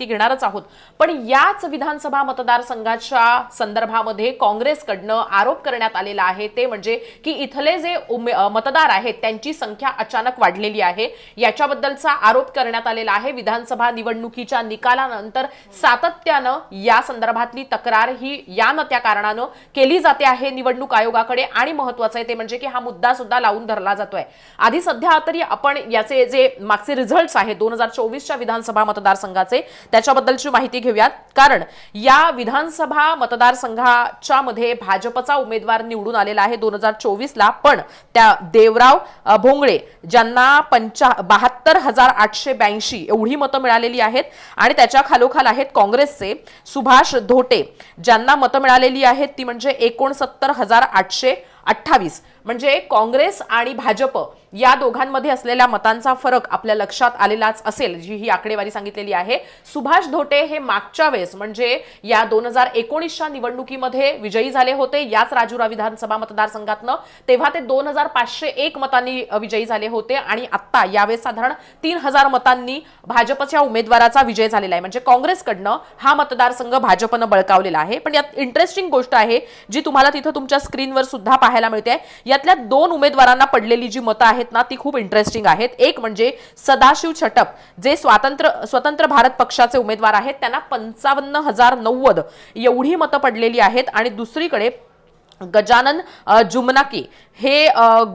माहिती घेणारच आहोत. पण याच विधानसभा मतदारसंघाच्या संदर्भामध्ये काँग्रेसकडनं आरोप करण्यात आलेला आहे. ते म्हणजे की इथले जे उमे- मतदार आहेत त्यांची संख्या अचानक वाढलेली आहे. याच्याबद्दलचा आरोप करण्यात आलेला आहे. विधानसभा निवडणुकीच्या निकालानंतर सातत्यानं या संदर्भातली तक्रार ही या न त्या कारणानं केली जाते आहे निवडणूक आयोगाकडे. आणि महत्वाचं आहे ते म्हणजे की हा मुद्दा सुद्धा लावून धरला जातोय. आधी सध्या तरी आपण याचे जे मागचे रिझल्ट आहेत दोन हजार चोवीसच्या विधानसभा मतदारसंघाचे त्याच्याबद्दलची माहिती घेऊयात. कारण या विधानसभा मतदारसंघाच्या मध्ये भाजपचा उमेदवार निवडून आलेला आहे दोन हजार चोवीसला. पण त्या देवराव भोंगळे ज्यांना पंचा बहात्तर हजार आठशे ब्याऐंशी एवढी मतं मिळालेली आहेत आणि त्याच्या खालोखाल आहेत काँग्रेसचे सुभाष धोटे. ज्यांना मतं मिळालेली आहेत ती म्हणजे एकोणसत्तर हजार आठशे अठ्ठावीस. म्हणजे काँग्रेस आणि भाजप या दोघांमध्ये असलेल्या मतांचा फरक आपल्या लक्षात आलेलाच असेल जी ही आकडेवारी सांगितलेली आहे. सुभाष धोटे हे मागच्या वेळेस म्हणजे या दोन हजार एकोणीसच्या निवडणुकीमध्ये विजयी झाले होते याच राजुरा विधानसभा मतदारसंघातनं. तेव्हा ते दोन हजार पाचशे एक मतांनी विजयी झाले होते आणि आता यावेळेस साधारण तीन हजार मतांनी भाजपच्या उमेदवाराचा विजय झालेला आहे. म्हणजे काँग्रेसकडनं हा मतदारसंघ भाजपनं बळकावलेला आहे. पण यात इंटरेस्टिंग गोष्ट आहे जी तुम्हाला तिथं तुमच्या स्क्रीनवर सुद्धा पाहायला मिळते. यातल्या दोन उमेदवारांना पडलेली जी मतं आहेत ना ती खूप इंटरेस्टिंग आहेत. एक म्हणजे सदाशिव छटप जे स्वातंत्र्य स्वतंत्र भारत पक्षाचे उमेदवार आहेत. त्यांना पंचावन्न हजार नव्वद एवढी मतं पडलेली आहेत. आणि दुसरीकडे गजानन जुमनाकी हे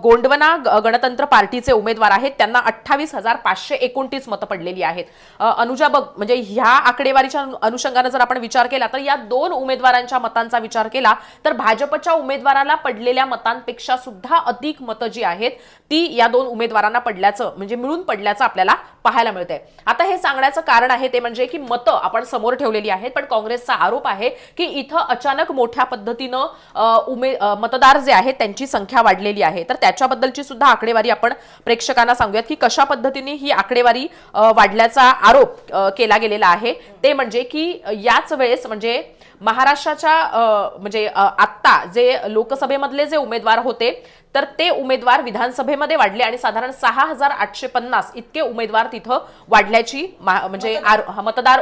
गोंडवना ग- गणतंत्र पार्टीचे उमेदवार आहेत. त्यांना अठ्ठावीस हजार पाचशे एकोणतीस मतं पडलेली आहेत. अनुजा बघ म्हणजे ह्या आकडेवारीच्या अनु- अनुषंगानं जर आपण विचार केला तर या दोन उमेदवारांच्या मतांचा विचार केला तर भाजपच्या उमेदवाराला पडलेल्या मतांपेक्षा सुद्धा अधिक मतं जी आहेत ती या दोन उमेदवारांना पडल्याचं म्हणजे मिळून पडल्याचं आपल्याला पाहायला मिळतंय. आता हे सांगण्याचं कारण आहे ते म्हणजे की मतं आपण समोर ठेवलेली आहेत पण काँग्रेसचा आरोप आहे की इथं अचानक मोठ्या पद्धतीनं उमे मतदार जे आहेत त्यांची संख्या वाढलेली आहे. तर त्याच्याबद्दलची सुद्धा आकडेवारी आपण प्रेक्षकांना सांगूयात की कशा पद्धतीने ही आकडेवारी वाढल्याचा आरोप केला गेलेला आहे. ते म्हणजे की याच वेळेस म्हणजे महाराष्ट्राच्या म्हणजे आत्ता जे लोकसभेमधले जे उमेदवार होते तर ते उमेदवार विधानसभेमध्ये वाढले आणि साधारण सहा हजार आठशे पन्नास इतके उमेदवार तिथं वाढल्याची म्हणजे मतदार.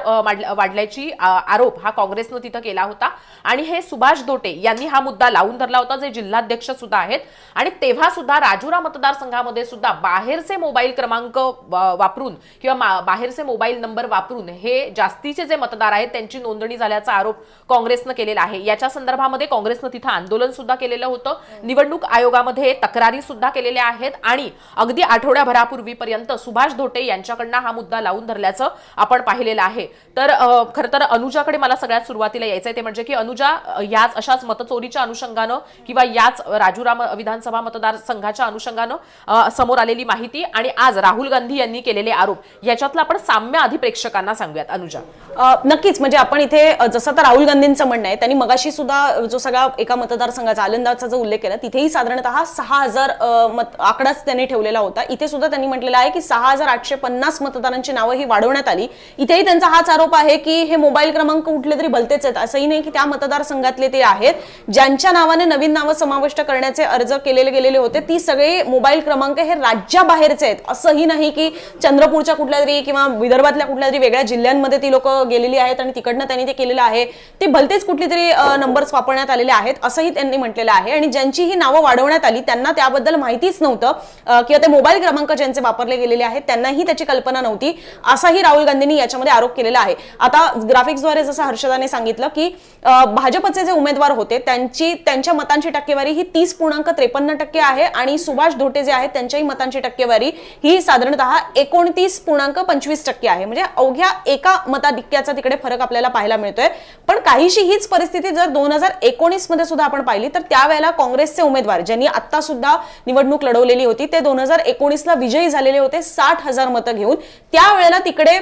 वाढल्याची आरोप हा काँग्रेसनं तिथं केला होता. आणि हे सुभाष दोटे यांनी हा मुद्दा लावून धरला होता जे जिल्हाध्यक्ष सुद्धा आहेत. आणि तेव्हा सुद्धा राजुरा मतदारसंघामध्ये सुद्धा बाहेरचे मोबाईल क्रमांक वापरून किंवा बाहेरचे मोबाईल नंबर वापरून हे जास्तीचे जे मतदार आहेत त्यांची नोंदणी झाल्याचा आरोप काँग्रेसनं केलेला आहे. याच्या संदर्भामध्ये काँग्रेसनं तिथं आंदोलन सुद्धा केलेलं होतं. निवडणूक आयोगामध्ये तक्रारी सुद्धा केलेल्या आहेत आणि अगदी आठवड्याभरापूर्वीपर्यंत सुभाष धोटे यांच्याकडनं हा मुद्दा लावून धरल्याचं आपण पाहिलेलं आहे. तर खरं तर अनुजाकडे मला सगळ्यात सुरुवातीला यायचंय ते म्हणजे की अनुजा याच अशाच मतचोरीच्या अनुषंगानं किंवा याच राजुराम विधानसभा मतदारसंघाच्या अनुषंगानं समोर आलेली माहिती आणि आज राहुल गांधी यांनी केलेले आरोप याच्यातलं आपण साम्य आधी प्रेक्षकांना सांगूयात अनुजा. नक्कीच. म्हणजे आपण इथे जसं तर राहुल गांधींचं म्हणणं आहे. त्यांनी मगाशी सुद्धा जो सगळा एका मतदारसंघाचा आलंदाचा जो उल्लेख केला तिथेही साधारणतः सहा हजार मत आकडाच त्यांनी ठेवलेला होता. इथे सुद्धा त्यांनी म्हटलेलं आहे की सहा हजार आठशे पन्नास मतदारांची नावं ही वाढवण्यात आली. इथेही त्यांचा हाच आरोप आहे की हे मोबाईल क्रमांक कुठले तरी भलतेच आहेत. असंही नाही की त्या मतदारसंघातले ते आहेत. ज्यांच्या नावाने नवीन नावं समाविष्ट करण्याचे अर्ज केलेले गेलेले होते ती सगळे मोबाईल क्रमांक हे राज्याबाहेरचे आहेत. असंही नाही की चंद्रपूरच्या कुठल्या तरी किंवा विदर्भातल्या कुठल्या तरी वेगळ्या जिल्ह्यांमध्ये ती लोक गेलेली आहेत आणि तिकडनं त्यांनी ते केलेलं आहे. ते भलतेच कुठली तरी नंबर्स वापरण्यात आलेले आहेत असंही त्यांनी म्हटलेलं आहे. आणि ज्यांची ही नावं वाढवण्यात आली त्यांना त्याबद्दल माहितीच नव्हतं. किंवा ते मोबाईल क्रमांक ज्यांचे वापरले गेलेले आहेत त्यांनाही त्याची कल्पना नव्हती. असाही राहुल गांधींनी याच्यामध्ये आरोप केलेला आहे. आता ग्राफिक्सद्वारे जसं हर्षदाने सांगितलं की भाजपचे जे उमेदवार होते त्यांची त्यांच्या मतांची टक्केवारी ही तीस पूर्णांक त्रेपन्न टक्के आहे आणि सुभाष धोटे जे आहेत त्यांच्याही मतांची टक्केवारी ही साधारणतः एकोणतीस पूर्णांक पंचवीस टक्के आहे. म्हणजे अवघ्या एका मताधिक्याचा तिकडे फरक आपल्याला पाहायला मिळतोय. पण काहीशी हीच परिस्थिती जर दोन हजार एकोणीसमध्ये सुद्धा आपण पाहिली तर त्यावेळेला काँग्रेसचे उमेदवार ज्यांनी आता सुद्धा निवडणूक लढवलेली होती ते दोन हजार एकोणीसला विजयी झालेले होते साठ हजार मतं घेऊन. त्यावेळेला तिकडे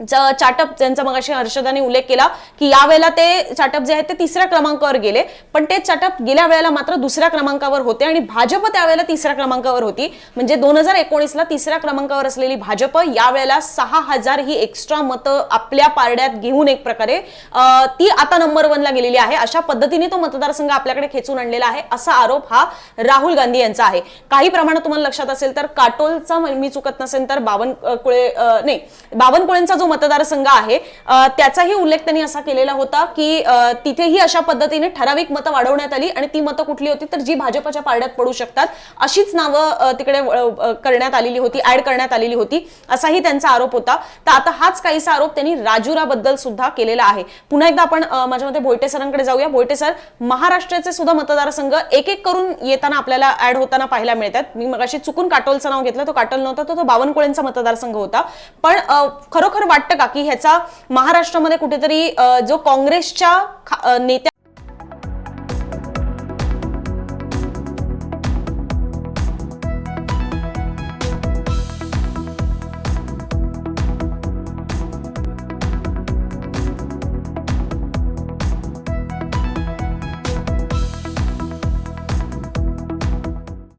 चाटप ज्यांचा मगाशी हर्षदाने उल्लेख केला की यावेळेला ते चाटप जे आहेत ते तिसऱ्या क्रमांकावर गेले पण ते चाटप गेल्या वेळेला मात्र दुसऱ्या क्रमांकावर होते आणि भाजप त्यावेळेला तिसऱ्या क्रमांकावर होती. म्हणजे दोन हजार एकोणीसला तिसऱ्या क्रमांकावर असलेली भाजप यावेळेला सहा हजार ही एक्स्ट्रा मतं आपल्या पारड्यात घेऊन एक प्रकारे ती आता नंबर वनला गेलेली आहे. अशा पद्धतीने तो मतदारसंघ आपल्याकडे खेचून आणलेला आहे. असा आरोप हा राहुल गांधी यांचा आहे. काही प्रमाणात तुम्हाला लक्षात असेल तर काटोलचा मी चुकत नसेल तर बावनकुळे नाही बावनकुळेंचा जो जो मतदारसंघ आहे. त्याचाही उल्लेख त्यांनी असा केलेला होता की तिथेही अशा पद्धतीने ठराविक मतं वाढवण्यात आली आणि ती मतं कुठली होती तर जी भाजपच्या पारड्यात पडू शकतात अशीच नावं तिकडे करण्यात आलेली होती ऍड करण्यात आलेली होती असाही त्यांचा आरोप होता. तर आता हाच काहीसा आरोप त्यांनी राजुराबद्दल सुद्धा केलेला आहे. पुन्हा एकदा आपण माझ्या मते भोयटे सरांकडे जाऊया. भोयटे सर महाराष्ट्राचे सुद्धा मतदारसंघ एक एक करून येताना आपल्याला ऍड होताना पाहायला मिळतात. मी मगाशी चुकून काटोलचं नाव घेतलं तो काटोल नव्हता तो तो बावनकुळेंचा मतदारसंघ होता. पण खरोखर वाटतं का की ह्याचा महाराष्ट्रामध्ये कुठेतरी जो काँग्रेसच्या खा- नेत्या